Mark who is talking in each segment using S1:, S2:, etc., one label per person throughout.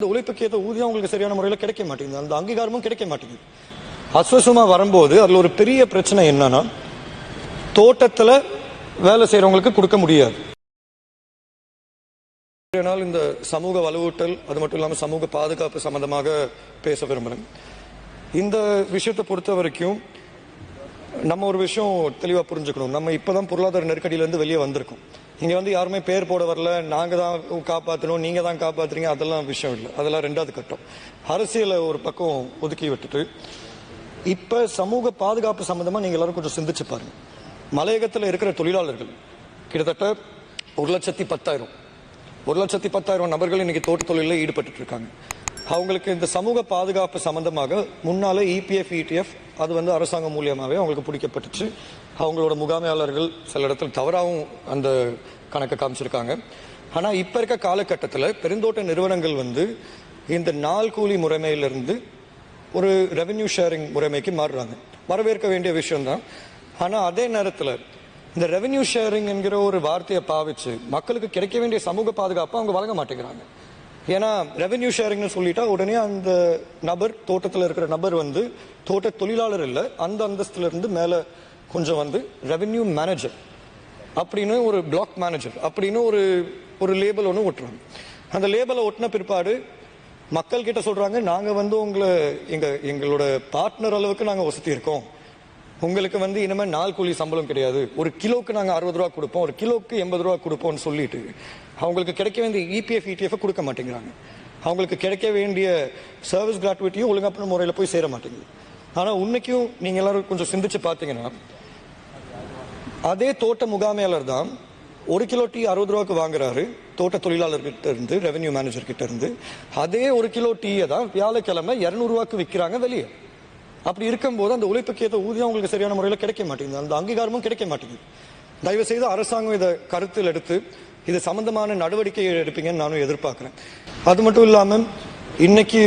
S1: இந்த உழைப்புக்கு ஏற்ற ஊதியம் அவங்களுக்கு சரியான முறையில் கிடைக்க மாட்டேங்குது. அந்த அங்கீகாரமும் கிடைக்க மாட்டேங்குது. அஸ்வசமா வரும்போது அதுல ஒரு பெரிய பிரச்சனை என்னன்னா தோட்டத்துல வேலை செய்யறவங்களுக்கு கொடுக்க முடியாது. ஆனால் இந்த சமூக வலுவூட்டல் அது மட்டும் இல்லாமல் சமூக பாதுகாப்பு சம்பந்தமாக பேச விரும்புகிறேன் இந்த விஷயத்தை பொறுத்த வரைக்கும் நம்ம ஒரு விஷயம் தெளிவாக புரிஞ்சுக்கணும். நம்ம இப்போதான் பொருளாதார நெருக்கடியிலேருந்து வெளியே வந்திருக்கோம். இங்கே வந்து யாருமே பேர் போட வரல. நாங்கள் தான் காப்பாற்றணும் நீங்கள் தான் காப்பாற்றுறீங்க அதெல்லாம் விஷயம் இல்லை. அதெல்லாம் ரெண்டாவது கட்டம். அரசியலை ஒரு பக்கம் ஒதுக்கி விட்டுட்டு இப்போ சமூக பாதுகாப்பு சம்மந்தமாக நீங்கள் எல்லாரும் கொஞ்சம் சிந்திச்சு பாருங்க. மலையகத்தில் இருக்கிற தொழிலாளர்கள் கிட்டத்தட்ட ஒரு லட்சத்தி பத்தாயிரம். ஒரு லட்சத்தி பத்தாயிரம் நபர்கள் இன்னைக்கு தோட்ட தொழிலில் ஈடுபட்டு இருக்காங்க. அவங்களுக்கு இந்த சமூக பாதுகாப்பு சம்பந்தமாக முன்னால இபிஎஃப் இடிஎஃப் அது வந்து அரசாங்கம் மூலியமாகவே அவங்களுக்கு பிடிக்கப்பட்டுச்சு. அவங்களோட முகாமையாளர்கள் சில இடத்துல தவறாகவும் அந்த கணக்கை காமிச்சிருக்காங்க. ஆனால் இப்போ இருக்க காலகட்டத்தில் பெருந்தோட்ட நிறுவனங்கள் வந்து இந்த நாள் கூலி முறைமையிலிருந்து ஒரு ரெவென்யூ ஷேரிங் முறைமைக்கு மாறுறாங்க. வரவேற்க வேண்டிய விஷயம்தான். ஆனால் அதே நேரத்தில் இந்த ரெவென்யூ ஷேரிங் என்கிற ஒரு வார்த்தையை பாவிச்சு மக்களுக்கு கிடைக்க வேண்டிய சமூக பாதுகாப்பை அவங்க வழங்க மாட்டேங்கிறாங்க. ஏன்னா ரெவென்யூ ஷேரிங்னு சொல்லிட்டா உடனே அந்த நபர் தோட்டத்தில் இருக்கிற நபர் வந்து தோட்ட தொழிலாளர் இல்லை அந்த அந்தஸ்துலேருந்து மேலே கொஞ்சம் வந்து ரெவென்யூ மேனேஜர் அப்படின்னு ஒரு பிளாக் மேனேஜர் அப்படின்னு ஒரு ஒரு லேபிள் ஒன்று ஒட்டுறாங்க. அந்த லேபிளை ஒட்டின பிற்பாடு மக்கள் கிட்ட சொல்றாங்க நாங்க வந்து உங்களை எங்க எங்களோட பார்ட்னர் அளவுக்கு நாங்க வசதி இருக்கோம். உங்களுக்கு வந்து இனிமேல் நாள் கூலி சம்பளம் கிடையாது. ஒரு கிலோக்கு நாங்கள் அறுபது ரூபா கொடுப்போம். ஒரு கிலோக்கு எண்பது ரூபா கொடுப்போம்னு சொல்லிட்டு அவங்களுக்கு கிடைக்க வேண்டிய இபிஎஃப் இடிஎஃப் கொடுக்க மாட்டேங்கிறாங்க. அவங்களுக்கு கிடைக்க வேண்டிய சர்வீஸ் கிராட்டுவிட்டியும் ஒழுங்கான முறையில் போய் சேர மாட்டேங்குது. ஆனா உன்னைக்கும் நீங்க எல்லாரும் கொஞ்சம் சிந்திச்சு பார்த்தீங்கன்னா அதே தோட்ட முகாமையாளர் தான் ஒரு கிலோ டீ அறுபது ரூபாய்க்கு வாங்குறாரு தோட்ட தொழிலாளர்கிட்ட இருந்து ரெவென்யூ மேனேஜர் கிட்ட இருந்து. அதே ஒரு கிலோ டீயை தான் வியாழக்கிழமை இரநூறுவாக்கு விற்கிறாங்க வெளியே. அப்படி இருக்கும்போது அந்த உழைப்புக்கு ஏற்ற ஊதியம் உங்களுக்கு சரியான முறையில் கிடைக்க மாட்டேங்குது. அந்த அங்கீகாரமும் கிடைக்க மாட்டேங்குது. தயவு செய்து அரசாங்கம் இதை கருத்தில் எடுத்து இது சம்பந்தமான நடவடிக்கை எடுப்பீங்கன்னு நானும் எதிர்பார்க்குறேன். அது மட்டும் இல்லாமல் இன்னைக்கு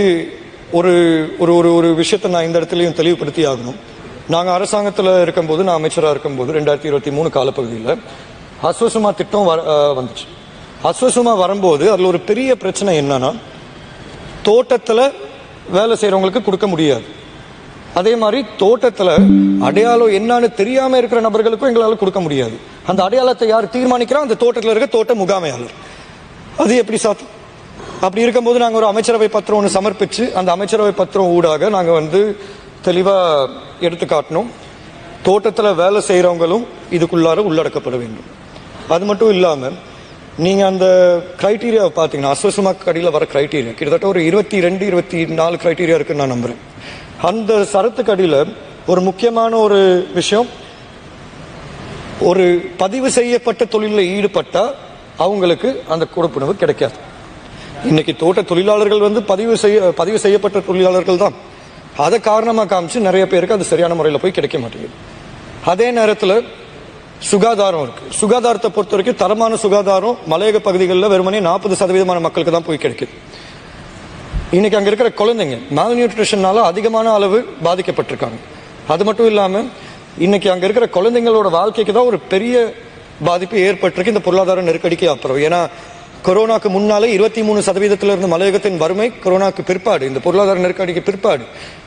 S1: ஒரு ஒரு ஒரு ஒரு விஷயத்தை நான் இந்த இடத்துலையும் தெளிவுபடுத்தி ஆகணும் நாங்கள் அரசாங்கத்தில் இருக்கும்போது நான் அமைச்சராக இருக்கும்போது ரெண்டாயிரத்தி இருபத்தி மூணு காலப்பகுதியில் அஸ்வசுமா திட்டம் வர வந்துச்சு. அஸ்வசுமா வரும்போது அதில் ஒரு பெரிய பிரச்சனை என்னன்னா தோட்டத்தில் வேலை செய்கிறவங்களுக்கு கொடுக்க முடியாது. அதே மாதிரி தோட்டத்தில் அடையாளம் என்னன்னு தெரியாமல் இருக்கிற நபர்களுக்கும் எங்களால் கொடுக்க முடியாது. அந்த அடையாளத்தை யார் தீர்மானிக்கிறா? அந்த தோட்டத்தில் இருக்க தோட்ட முகாமையாளர். அது எப்படி சாத்தியம்? அப்படி இருக்கும்போது நாங்கள் ஒரு அமைச்சரவை பத்திரம் ஒன்று சமர்ப்பித்து அந்த அமைச்சரவை பத்திரம் ஊடாக நாங்கள் வந்து தெளிவாக எடுத்து காட்டினோம். தோட்டத்தில் வேலை செய்கிறவங்களும் இதுக்குள்ளார உள்ளடக்கப்பட வேண்டும். அது மட்டும் இல்லாமல் நீங்கள் அந்த க்ரைட்டீரியாவை பார்த்தீங்கன்னா அஸ்வசமாக கடியில் வர க்ரைட்டீரியா கிட்டத்தட்ட ஒரு இருபத்தி ரெண்டு இருபத்தி நாலு க்ரைட்டீரியா இருக்குன்னு நான் நம்புகிறேன் அந்த சரத்துக்கு அடியில் ஒரு முக்கியமான ஒரு விஷயம் ஒரு பதிவு செய்யப்பட்ட தொழிலில் ஈடுபட்டால் அவங்களுக்கு அந்த கொடுப்புணவு கிடைக்காது. இன்னைக்கு தோட்ட தொழிலாளர்கள் வந்து பதிவு செய்ய பதிவு செய்யப்பட்ட தொழிலாளர்கள் தான். அதை காரணமாக காமிச்சு நிறைய பேருக்கு அது சரியான முறையில் போய் கிடைக்க மாட்டேங்குது. அதே நேரத்தில் சுகாதாரம் இருக்கு. சுகாதாரத்தை பொறுத்த வரைக்கும் தரமான சுகாதாரம் மலையக பகுதிகளில் வெறுமனே நாற்பது சதவீதமான மக்களுக்கு தான் போய் கிடைக்குது. இன்னைக்கு அங்கே இருக்கிற குழந்தைங்க மால் நியூட்ரிஷனால அதிகமான அளவு பாதிக்கப்பட்டிருக்காங்க. அது மட்டும் இல்லாமல் இன்னைக்கு அங்கே இருக்கிற குழந்தைங்களோட வாழ்க்கைக்கு தான் ஒரு பெரிய பாதிப்பு ஏற்பட்டிருக்கு. இந்த பொருளாதார நெருக்கடிக்கு அப்புறம். ஏன்னா கொரோனாக்கு முன்னாலே இருபத்தி மூணு சதவீதத்தில் இருந்த மலையகத்தின் வறுமை கொரோனாக்கு பிற்பாடு இந்த பொருளாதார நெருக்கடிக்கு பிற்பாடு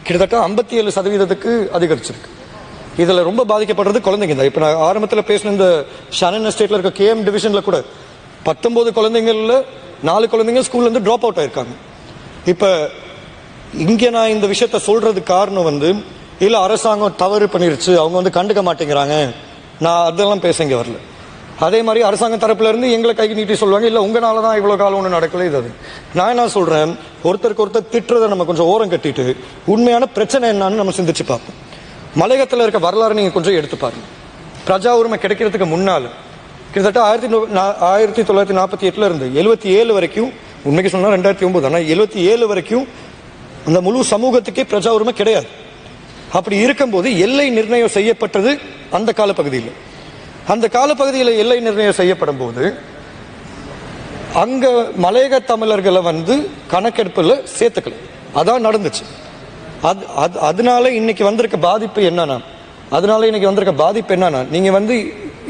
S1: கிட்டத்தட்ட ஐம்பத்தி ஏழு சதவீதத்துக்கு அதிகரிச்சிருக்கு. இதில் ரொம்ப பாதிக்கப்படுறது குழந்தைங்க தான். இப்போ நான் ஆரம்பத்தில் பேசின இந்த ஷனன் எஸ்டேட்டில் இருக்க கேஎம் டிவிஷனில் கூட பத்தொம்போது குழந்தைங்களில் நாலு குழந்தைங்க ஸ்கூல்லேருந்து ட்ராப் அவுட் ஆயிருக்காங்க. இப்போ இங்கே நான் இந்த விஷயத்த சொல்கிறதுக்கு காரணம் வந்து இல்லை அரசாங்கம் தவறு பண்ணிருச்சு அவங்க வந்து கண்டுக்க மாட்டேங்கிறாங்க. நான் அதெல்லாம் பேச இங்கே வரல. அதே மாதிரி அரசாங்க தரப்புலருந்து எங்களை கை நீட்டி சொல்லுவாங்க இல்லை உங்களால தான் இவ்வளோ காலம் ஒன்று நடக்கல. இது அது. நான் என்ன சொல்கிறேன் ஒருத்தருக்கு ஒருத்தர் திட்டுறதை நம்ம கொஞ்சம் ஓரம் கட்டிட்டு உண்மையான பிரச்சனை என்னன்னு நம்ம சிந்திச்சு பார்ப்போம். மலையகத்தில் இருக்க வரலாறு நீங்கள் கொஞ்சம் எடுத்து பாருங்க. பிரஜா உரிமை கிடைக்கிறதுக்கு முன்னால் கிட்டத்தட்ட ஆயிரத்தி நா- ஆயிரத்தி தொள்ளாயிரத்தி நாற்பத்தி எட்டுல இருந்து எழுபத்தி ஏழு வரைக்கும் உண்மைக்கு சொன்னால் ரெண்டாயிரத்தி ஒன்பது ஆனால் எழுபத்தி ஏழு வரைக்கும் அந்த முழு சமூகத்துக்கே பிரஜா உரிமை கிடையாது. அப்படி இருக்கும்போது எல்லை நிர்ணயம் செய்யப்பட்டது அந்த காலப்பகுதியில். அந்த காலப்பகுதியில் எல்லை நிர்ணயம் செய்யப்படும் போது அங்க மலையக தமிழர்களை வந்து கணக்கெடுப்பில் சேர்த்துக்கல. அதான் நடந்துச்சு. அது அது அதனால இன்னைக்கு வந்திருக்க பாதிப்பு என்னன்னா அதனால இன்னைக்கு வந்திருக்க பாதிப்பு என்னன்னா நீங்க வந்து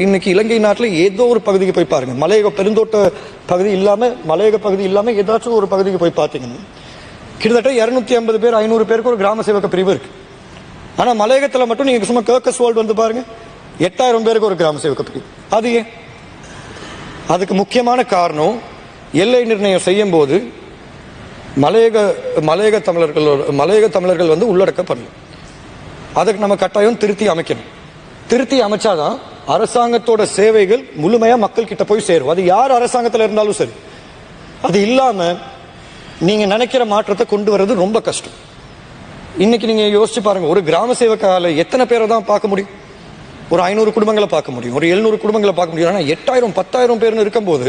S1: இன்னைக்கு இலங்கை நாட்டில் ஏதோ ஒரு பகுதிக்கு போய் பாருங்க. மலையக பெருந்தோட்ட பகுதி இல்லாம மலையக பகுதி இல்லாம ஏதாச்சும் ஒரு பகுதிக்கு போய் பார்த்தீங்கன்னா கிட்டத்தட்ட இரநூத்தி ஐம்பது பேர் ஐநூறு பேருக்கு ஒரு கிராம சேவக பிரிவு இருக்கு. ஆனா மலையகத்தில் மட்டும் நீங்க சும்மா கேர்கஸ் வேர்ல்டு வந்து பாருங்க. எட்டாயிரம் பேருக்கு ஒரு கிராம சேவக பிரிவு அது ஏன்? அதுக்கு முக்கியமான காரணம் எல்லை நிர்ணயம் செய்யும் போது மலையக மலையக தமிழர்கள் மலையக தமிழர்கள் வந்து உள்ளடக்கப்படணும் அதுக்கு நம்ம கட்டாயம் திருத்தி அமைக்கணும். திருத்தி அமைச்சாதான் அரசாங்கத்தோட சேவைகள் முழுமையா மக்கள் கிட்ட போய் சேரும். அது யார் அரசாங்கத்தில் இருந்தாலும் சரி. அது இல்லாம நீங்க நினைக்கிற மாற்றத்தை கொண்டு வர்றது ரொம்ப கஷ்டம். இன்னைக்கு நீங்க யோசிச்சு பாருங்க ஒரு கிராம சேவக்கால எத்தனை பேரை தான் பார்க்க முடியும்? ஒரு ஐநூறு குடும்பங்களை பார்க்க முடியும். ஒரு எழுநூறு குடும்பங்களை பார்க்க முடியும். ஆனால் எட்டாயிரம் பத்தாயிரம் பேர்னு இருக்கும்போது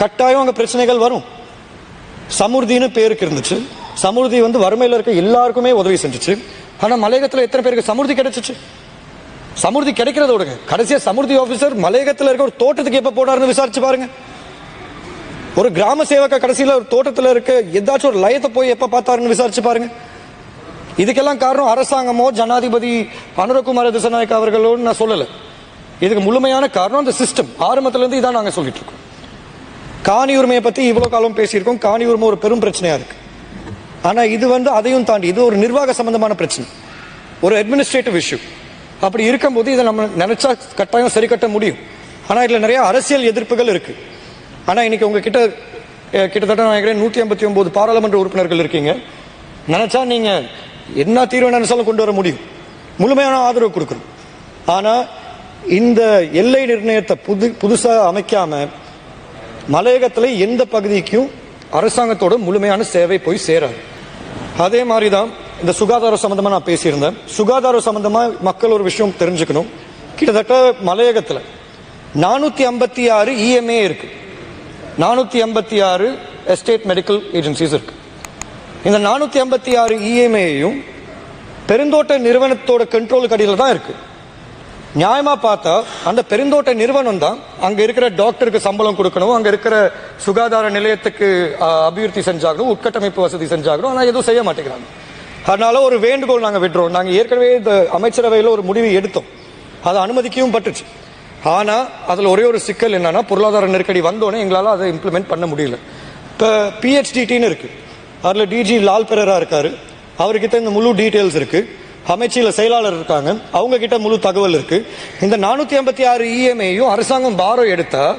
S1: கட்டாயம் அங்கே பிரச்சனைகள் வரும். சமுர்தின்னு பேருக்கு இருந்துச்சு. சமுர்தி வந்து வறுமையில் இருக்க எல்லாருக்குமே உதவி செஞ்சுச்சு. ஆனால் மலையகத்தில் எத்தனை பேருக்கு சமுர்தி கிடைச்சிச்சு? சமுர்தி கிடைக்கிறத விடுங்க. கடைசியாக சமுர்தி ஆஃபீஸர் மலையகத்தில் இருக்க ஒரு தோட்டத்துக்கு எப்போ போனாருன்னு விசாரிச்சு பாருங்க. ஒரு கிராம சேவக்கா கடைசியில் ஒரு தோட்டத்தில் இருக்க ஏதாச்சும் ஒரு லயத்தை போய் எப்போ பார்த்தாருன்னு விசாரிச்சு பாருங்க. இதுக்கெல்லாம் காரணம் அரசாங்கமோ ஜனாதிபதி அனுரகுமார திசநாயக் அவர்களோன்னு நான் சொல்லல. இதுக்கு முழுமையான காரணம் அந்த சிஸ்டம் ஆரம்பத்துல இருந்து இதான் நாங்க சொல்லிட்டு இருக்கோம். காணி உரிமையை பத்தி இவ்வளவு காலம் பேசியிருக்கோம். காணி உரிமை ஒரு பெரும் பிரச்சனையா இருக்கு. ஆனா இது வந்து அதையும் தாண்டி இது ஒரு நிர்வாக சம்பந்தமான பிரச்சனை. ஒரு அட்மினிஸ்ட்ரேட்டிவ் இஷ்யூ அப்படி இருக்கும்போது இதை நம்ம நினைச்சா கட்டாயம் சரி கட்ட முடியும். ஆனா இதுல நிறைய அரசியல் எதிர்ப்புகள் இருக்கு. ஆனா இன்னைக்கு உங்ககிட்ட கிட்டத்தட்ட நான் நினைக்கிறேன் நூத்தி ஐம்பத்தி ஒன்பது பாராளுமன்ற உறுப்பினர்கள் இருக்கீங்க. நினைச்சா நீங்க என்ன தீர்வு நினைச்சாலும் கொண்டு வர முடியும். முழுமையான ஆதரவு கொடுக்கணும். ஆனா இந்த எல்லை நிர்ணயத்தை புது புதுசாக அமைக்காம மலையகத்தில் எந்த பகுதிக்கும் அரசாங்கத்தோட முழுமையான சேவை போய் சேராது. அதே மாதிரி தான் இந்த சுகாதாரம் சம்மந்தமாக நான் பேசியிருந்தேன். சுகாதாரம் சம்மந்தமாக மக்கள் ஒரு விஷயம் தெரிஞ்சுக்கணும். கிட்டத்தட்ட மலையகத்தில் நானூற்றி ஐம்பத்தி ஆறு இஎம்ஏ இருக்கு. நானூற்றி ஐம்பத்தி ஆறு எஸ்டேட் மெடிக்கல் ஏஜென்சிஸ் இருக்கு. இந்த நானூற்றி ஐம்பத்தி ஆறு இஎம்ஐயும் பெருந்தோட்ட நிறுவனத்தோட கண்ட்ரோலுக்கு அடியில் தான் இருக்கு. நியாயமாக பார்த்தா அந்த பெருந்தோட்ட நிறுவனம் தான் அங்கே இருக்கிற டாக்டருக்கு சம்பளம் கொடுக்கணும் அங்கே இருக்கிற சுகாதார நிலையத்துக்கு அபிவிருத்தி செஞ்சாகணும் உட்கட்டமைப்பு வசதி செஞ்சாகணும் ஆனால் எதுவும் செய்ய மாட்டேங்கிறாங்க. அதனால ஒரு வேண்டுகோள் நாங்கள் விடுறோம் நாங்கள் ஏற்கனவே இந்த அமைச்சரவையில் ஒரு முடிவு எடுத்தோம். அதை அனுமதிக்கவும் பட்டுச்சு. ஆனால் அதில் ஒரே ஒரு சிக்கல் என்னன்னா பொருளாதார நெருக்கடி வந்தோடனே எங்களால் அதை இம்ப்ளிமெண்ட் பண்ண முடியல. இப்போ பிஹெச்டிடின்னு இருக்குது அதில் டிஜி லால் பெரரா இருக்காரு. அவர்கிட்ட இந்த முழு டீட்டெயில்ஸ் இருக்கு. அமைச்சியில் செயலாளர் இருக்காங்க. அவங்க கிட்ட முழு தகவல் இருக்கு. இந்த நானூத்தி ஐம்பத்தி ஆறு இஎம்ஐயும் அரசாங்கம் பாரோ எடுத்தா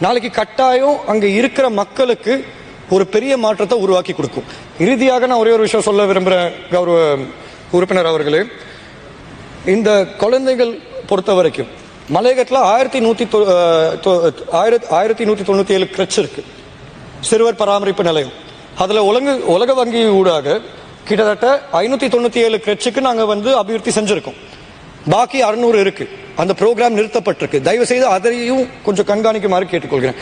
S1: நாளைக்கு கட்டாயம் அங்க இருக்கிற மக்களுக்கு ஒரு பெரிய மாற்றத்தை உருவாக்கி கொடுக்கும். இறுதியாக நான் ஒரே ஒரு விஷயம் சொல்ல விரும்புகிறேன் கௌரவ உறுப்பினர் அவர்களே. இந்த குழந்தைகள் பொறுத்த வரைக்கும் மலையகத்தில் ஆயிரத்தி நூற்றி தொ- ஆயிரத்தி ஆயிரத்தி தொண்ணூற்றி ஏழு கிரச் இருக்கு. சிறுவர் பராமரிப்பு நிலையம். அதில் உலக உலக வங்கி ஊடாக கிட்டத்தட்ட ஐநூற்றி தொண்ணூற்றி ஏழு கட்சிக்கு நாங்கள் வந்து அபிவிருத்தி செஞ்சுருக்கோம். பாக்கி அறுநூறு இருக்குது அந்த ப்ரோக்ராம் நிறுத்தப்பட்டிருக்கு. தயவு செய்து அதையும் கொஞ்சம் கண்காணிக்குமாறு கேட்டுக்கொள்கிறேன்.